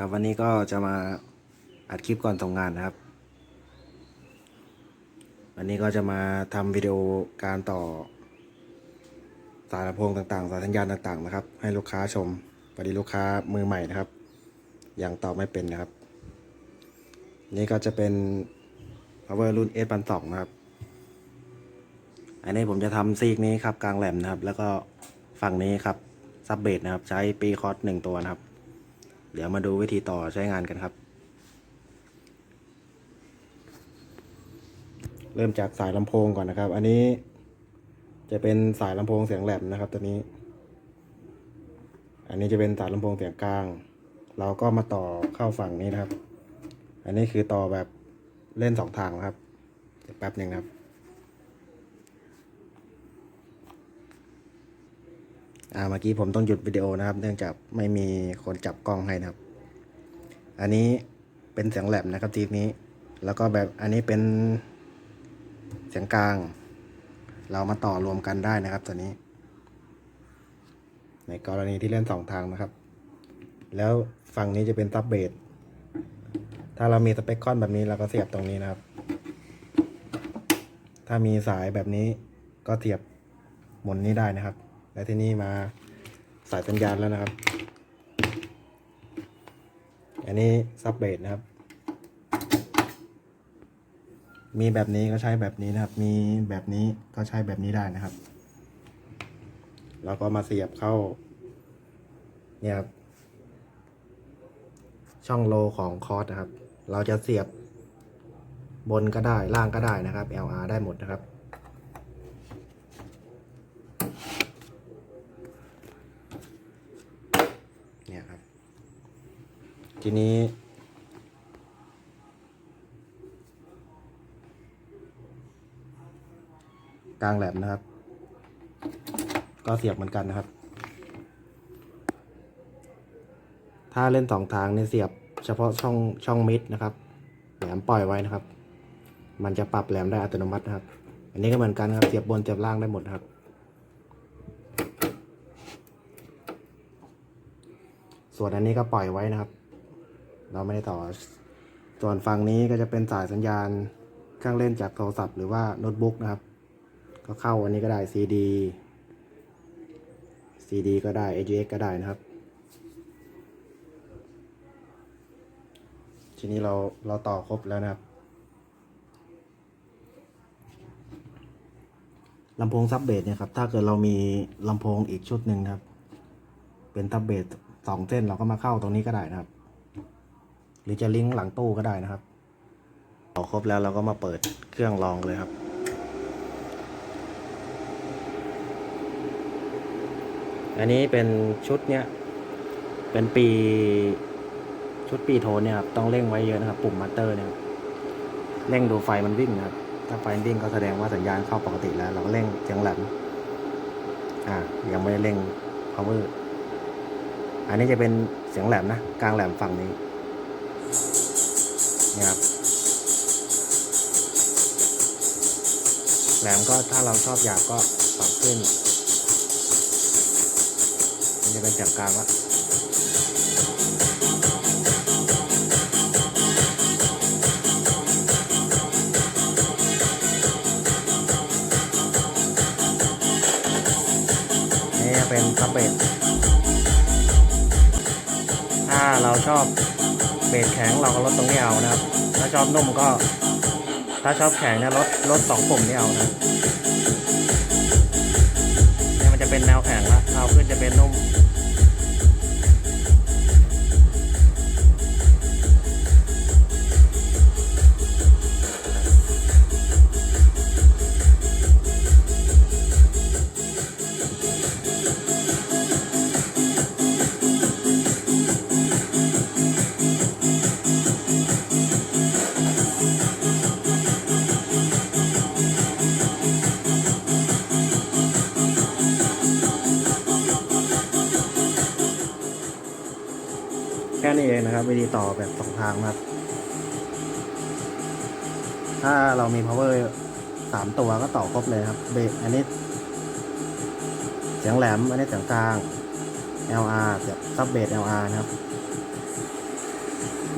ครับวันนี้ก็จะมาอัดคลิปก่อนส่งงานนะครับ วันนี้ก็จะมาทำวิดีโอการต่อ สายลำโพงต่างๆ สายสัญญาณต่างๆ นะครับ ให้ลูกค้าชมพอดีลูกค้ามือใหม่นะครับยังต่อไม่เป็นนะครับ นี่ก็จะเป็น power รุ่น S 1 2นะครับ อันนี้ผมจะทำซีกนี้ครับกลางแหลมนะครับ แล้วก็ฝั่งนี้ครับซับเบสนะครับ ใช้ปีคอร์สหนึ่งตัวนะครับ เดี๋ยวมาดูวิธีต่อใช้งานกันครับ เริ่มจากสายลำโพงก่อนนะครับ อันนี้จะเป็นสายลำโพงเสียงแหลมนะครับตัวนี้ อันนี้จะเป็นสายลำโพงเสียงกลาง เราก็มาต่อเข้าฝั่งนี้นะครับ อันนี้คือต่อแบบเล่นสองทางครับเดี๋ยวแป๊บหนึ่งครับ อ่าเมื่อกี้ผมต้องหยุดวิดีโอนะครับ เนื่องจากไม่มีคนจับกล้องให้นะครับ อันนี้เป็นเสียงแหลมนะครับทีนี้ แล้วก็แบบอันนี้เป็นเสียงกลาง เรามาต่อรวมกันได้นะครับตัวนี้ ในกรณีที่เล่นสองทางนะครับ แล้วฝั่งนี้จะเป็นซับเบสถ้าเรามีสเปคคอนแบบนี้เราก็เสียบตรงนี้นะครับ ถ้ามีสายแบบนี้ก็เสียบหมุนนี้ได้นะครับ และที่นี่มาสายสัญญาณแล้วนะครับ อันนี้ซับเบสนะครับ มีแบบนี้ก็ใช้แบบนี้นะครับ มีแบบนี้ก็ใช้แบบนี้ได้นะครับเราก็มาเสียบเข้า เนี่ยครับ ช่องโลของคอร์สนะครับ เราจะเสียบบนก็ได้ล่างก็ได้นะครับ LR ได้หมดนะครับ เนี่ยครับ ทีนี้ กลางแหลมนะครับ ก็เสียบเหมือนกันนะครับ ถ้าเล่นสองทางเนี่ยเสียบเฉพาะช่องช่องมิดนะครับ แหลมปล่อยไว้นะครับ มันจะปรับแหลมได้อัตโนมัตินะครับ อันนี้ก็เหมือนกันครับเสียบบนเสียบล่างได้หมดนะครับส่วนอันนี้ก็ปล่อยไว้นะครับ เราไม่ได้ต่อ ส่วนฝั่งนี้ก็จะเป็นสายสัญญาณเครื่องเล่นจากโทรศัพท์หรือว่าโน้ตบุ๊กนะครับ ก็เข้าอันนี้ก็ได้ CD CD ก็ได้ AUX ก็ได้นะครับ ทีนี้เราเราต่อครบแล้วนะครับลำโพงซับเบสเนี่ยครับ ถ้าเกิดเรามีลำโพงอีกชุดหนึ่งนะครับ เป็นซับเบสสองเส้นเราก็มาเข้าตรงนี้ก็ได้นะครับ รือจะลิงก์หลังตู้ก็ได้นะครับต่อครบแล้วเราก็มาเปิดเครื่องลองเลยครับ อันนี้เป็นชุดเนี้ย เป็นปีชุดปีโทนเนี่ยครับต้องเร่งไว้เยอะนะครับปุ่มมัตเตอร์เนี่ยเร่งดูไฟมันวิ่งนะครับ ถ้าไฟวิ่งก็แสดงว่าสัญญาณเข้าปกติแล้ว เราก็เร่งเสียงแหลมอ่ายังไม่ได้เร่ง power อันนี้จะเป็นเสียงแหลมนะ กลางแหลมฝั่งนี้ นี่ครับแหลมก็ถ้าเราชอบอยากก็ปรับขึ้น มันจะเป็นเสียงกลางละนี่เป็นซับเบสถ้าเราชอบ เบสแข็งเราก็ลดตรงนี้เอานะครับ ถ้าชอบนุ่มก็ ถ้าชอบแข็งเนี่ยลดลดสองปุ่มนี่เอานะเนี่ยมันจะเป็นแนวแข็งละเอาขึ้นจะ แค่นี้เองนะครับ วิธีต่อแบบสองทางครับ ถ้าเรามี power สามตัวก็ต่อครบเลยครับเบรกอันนี้ เสียงแหลม อันนี้เสียงกลาง LR แบบซับเบส LR นะครับ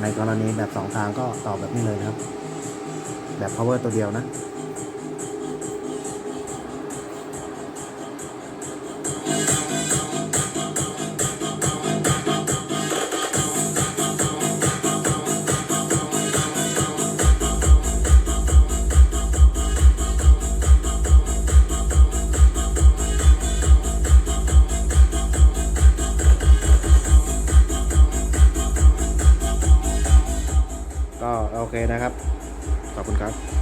ในกรณีแบบสองทางก็ต่อแบบนี้เลยครับ แบบ power ตัวเดียวนะ เคนะครับ ขอบคุณครับ